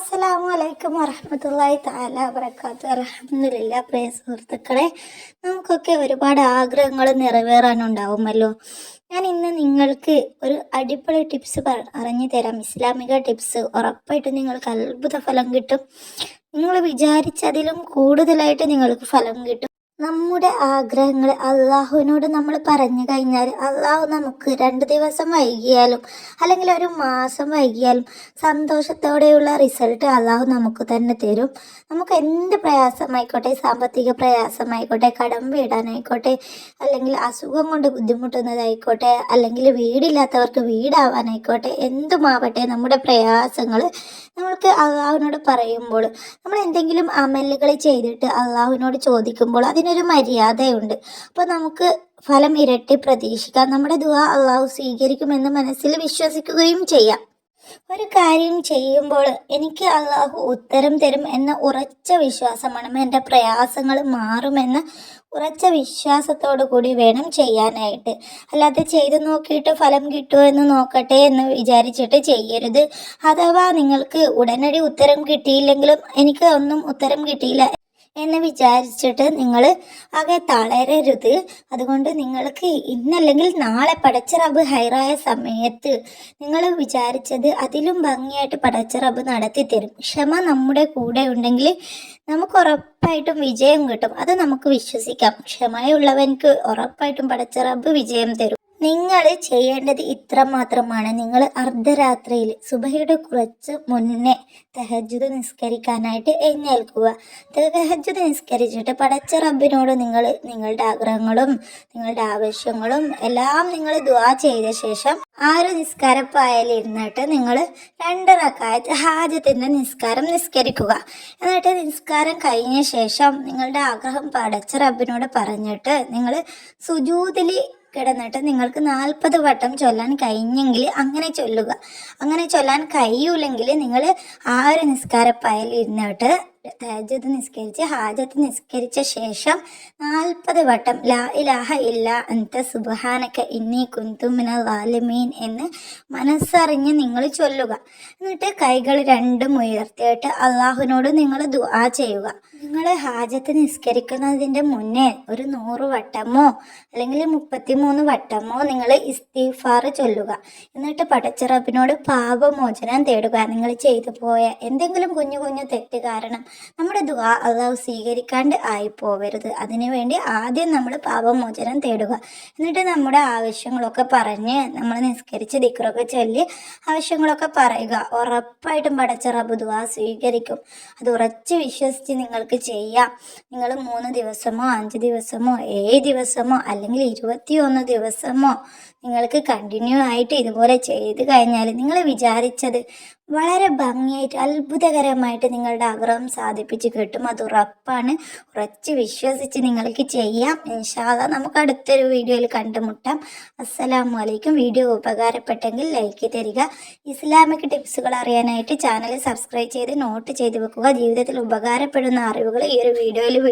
അസ്സലാമു അലൈക്കും വറഹമത്തല്ലായി താല വറക്കാത്ത അലഹമില്ല പ്രിയ സുഹൃത്തുക്കളെ നമുക്കൊക്കെ ഒരുപാട് ആഗ്രഹങ്ങൾ നിറവേറാനുണ്ടാവുമല്ലോ. ഞാൻ ഇന്ന് നിങ്ങൾക്ക് ഒരു അടിപൊളി ടിപ്സ് പറഞ്ഞു തരാം. ഇസ്ലാമിക ടിപ്സ് ഉറപ്പായിട്ടും നിങ്ങൾക്ക് അത്ഭുത ഫലം കിട്ടും. നിങ്ങൾ വിചാരിച്ചതിലും കൂടുതലായിട്ട് നിങ്ങൾക്ക് ഫലം കിട്ടും. നമ്മുടെ ആഗ്രഹങ്ങൾ അള്ളാഹുവിനോട് നമ്മൾ പറഞ്ഞു കഴിഞ്ഞാൽ അള്ളാഹു നമുക്ക് രണ്ട് ദിവസം വൈകിയാലും അല്ലെങ്കിൽ ഒരു മാസം വൈകിയാലും സന്തോഷത്തോടെയുള്ള റിസൾട്ട് അള്ളാഹു നമുക്ക് തന്നെ തരും. നമുക്ക് എന്ത് പ്രയാസമായിക്കോട്ടെ സാമ്പത്തിക പ്രയാസമായിക്കോട്ടെ കടം വീടാനായിക്കോട്ടെ അല്ലെങ്കിൽ അസുഖം കൊണ്ട് ബുദ്ധിമുട്ടുന്നതായിക്കോട്ടെ അല്ലെങ്കിൽ വീടില്ലാത്തവർക്ക് വീടാവാനായിക്കോട്ടെ എന്തുമാവട്ടെ നമ്മുടെ പ്രയാസങ്ങൾ നമ്മൾക്ക് അള്ളാഹുവിനോട് പറയുമ്പോൾ നമ്മൾ എന്തെങ്കിലും അമലുകൾ ചെയ്തിട്ട് അള്ളാഹുവിനോട് ചോദിക്കുമ്പോൾ അതിനൊരു മര്യാദയുണ്ട്. അപ്പോൾ നമുക്ക് ഫലം ഇരട്ടി പ്രതീക്ഷിക്കാം. നമ്മുടെ ദുആ അള്ളാഹു സ്വീകരിക്കുമെന്ന് മനസ്സിൽ വിശ്വസിക്കുകയും ചെയ്യാം. ഒരു കാര്യം ചെയ്യുമ്പോൾ എനിക്ക് അള്ളാഹു ഉത്തരം തരും എന്ന ഉറച്ച വിശ്വാസമാണ്. എന്റെ പ്രയാസങ്ങൾ മാറുമെന്ന ഉറച്ച വിശ്വാസത്തോടു കൂടി വേണം ചെയ്യാനായിട്ട്. അല്ലാതെ ചെയ്തു നോക്കിയിട്ട് ഫലം കിട്ടുമോ എന്ന് നോക്കട്ടെ എന്ന് വിചാരിച്ചിട്ട് ചെയ്യരുത്. അഥവാ നിങ്ങൾക്ക് ഉടനടി ഉത്തരം കിട്ടിയില്ലെങ്കിലും എനിക്ക് ഒന്നും ഉത്തരം കിട്ടിയില്ല എന്ന് വിചാരിച്ചിട്ട് നിങ്ങൾ ആകെ തളരരുത്. അതുകൊണ്ട് നിങ്ങൾക്ക് ഇന്നല്ലെങ്കിൽ നാളെ പടച്ച റബ്ബ് ഹൈറായ സമയത്ത് നിങ്ങൾ വിചാരിച്ചത് അതിലും ഭംഗിയായിട്ട് പടച്ച റബ്ബ് നടത്തി തരും ക്ഷമ നമ്മുടെ കൂടെ ഉണ്ടെങ്കിൽ നമുക്ക് ഉറപ്പായിട്ടും വിജയം കിട്ടും. അത് നമുക്ക് വിശ്വസിക്കാം. ക്ഷമയുള്ളവൻക്ക് ഉറപ്പായിട്ടും പടച്ച റബ്ബ് വിജയം തരും. നിങ്ങൾ ചെയ്യേണ്ടത് ഇത്ര മാത്രമാണ് നിങ്ങൾ അർദ്ധരാത്രിയിൽ സുബഹയുടെ കുറച്ച് മുന്നേ തെഹജുദ് നിസ്കരിക്കാനായിട്ട് എഴുന്നേൽക്കുക. തെഹജുദ് നിസ്കരിച്ചിട്ട് പടച്ച റബ്ബിനോട് നിങ്ങൾ നിങ്ങളുടെ ആഗ്രഹങ്ങളും നിങ്ങളുടെ ആവശ്യങ്ങളും എല്ലാം നിങ്ങൾ ദുവാ ചെയ്ത ശേഷം ആ ഒരു നിസ്കാരപ്പായലിരുന്നിട്ട് നിങ്ങൾ രണ്ട് റക്കായത്ത് ഹാജത്തിന്റെ നിസ്കാരം നിസ്കരിക്കുക. എന്നിട്ട് നിസ്കാരം കഴിഞ്ഞ ശേഷം നിങ്ങളുടെ ആഗ്രഹം പടച്ച റബ്ബിനോട് പറഞ്ഞിട്ട് നിങ്ങൾ സുജൂതിൽ കിടന്നിട്ട് നിങ്ങൾക്ക് നാൽപ്പത് വട്ടം ചൊല്ലാൻ കഴിഞ്ഞെങ്കിൽ അങ്ങനെ ചൊല്ലുക. അങ്ങനെ ചൊല്ലാൻ കഴിയൂലെങ്കിൽ നിങ്ങൾ ആ ഒരു നിസ്കാരപ്പായൽ തഹജത്ത് നിസ്കരിച്ച് ഹാജത്ത് നിസ്കരിച്ച ശേഷം നാൽപ്പത് വട്ടം ലാ ഇലാഹ ഇല്ല അന്ത സുബഹാനക്ക ഇന്നി കുന്തുമിന വാലിമീൻ എന്ന് മനസ്സറിഞ്ഞ് നിങ്ങൾ ചൊല്ലുക. എന്നിട്ട് കൈകൾ രണ്ടും ഉയർത്തിയിട്ട് അള്ളാഹുവിനോട് നിങ്ങൾ ദുആ ചെയ്യുക. നിങ്ങൾ ഹാജത്ത് നിസ്കരിക്കുന്നതിന്റെ മുന്നേ ഒരു നൂറ് വട്ടമോ അല്ലെങ്കിൽ മുപ്പത്തിമൂന്ന് വട്ടമോ നിങ്ങൾ ഇസ്തിഫാർ ചൊല്ലുക. എന്നിട്ട് പടച്ചിറപ്പിനോട് പാപമോചനം തേടുക. നിങ്ങൾ ചെയ്തു പോയ എന്തെങ്കിലും കുഞ്ഞു കുഞ്ഞു തെറ്റ് കാരണം നമ്മുടെ ദുആ അള്ളാഹു സ്വീകരിക്കാണ്ട് ആയി പോവരുത് അതിനുവേണ്ടി ആദ്യം നമ്മൾ പാപമോചനം തേടുക. എന്നിട്ട് നമ്മുടെ ആവശ്യങ്ങളൊക്കെ പറഞ്ഞ് നമ്മൾ നിസ്കരിച്ച് ദിക്റൊക്കെ ചൊല്ലി ആവശ്യങ്ങളൊക്കെ പറയുക. ഉറപ്പായിട്ടും പടച്ച റബ്ബ് ദുആ സ്വീകരിക്കും. അത് ഉറച്ച് വിശ്വസിച്ച് നിങ്ങൾക്ക് ചെയ്യാം. നിങ്ങൾ മൂന്ന് ദിവസമോ അഞ്ച് ദിവസമോ ഏഴ് ദിവസമോ അല്ലെങ്കിൽ ഇരുപത്തിയൊന്ന് ദിവസമോ നിങ്ങൾക്ക് കണ്ടിന്യൂ ആയിട്ട് ഇതുപോലെ ചെയ്ത് കഴിഞ്ഞാൽ നിങ്ങൾ വിചാരിച്ചത് വളരെ ഭംഗിയായിട്ട് അത്ഭുതകരമായിട്ട് നിങ്ങളുടെ ആഗ്രഹം സാധിപ്പിച്ച് കിട്ടും. അത് ഉറപ്പാണ്. ഉറച്ച് വിശ്വസിച്ച് നിങ്ങൾക്ക് ചെയ്യാം. ഇൻഷാല്ല നമുക്ക് അടുത്തൊരു വീഡിയോയിൽ കണ്ടുമുട്ടാം. അസ്സലാമു അലൈക്കും. വീഡിയോ ഉപകാരപ്പെട്ടെങ്കിൽ ലൈക്ക് തരിക. ഇസ്ലാമിക് ടിപ്സുകൾ അറിയാനായിട്ട് ചാനൽ സബ്സ്ക്രൈബ് ചെയ്ത് നോട്ട് ചെയ്ത് വെക്കുക. ജീവിതത്തിൽ ഉപകാരപ്പെടുന്ന അറിവുകൾ ഈ ഒരു വീഡിയോയിൽ വിടും.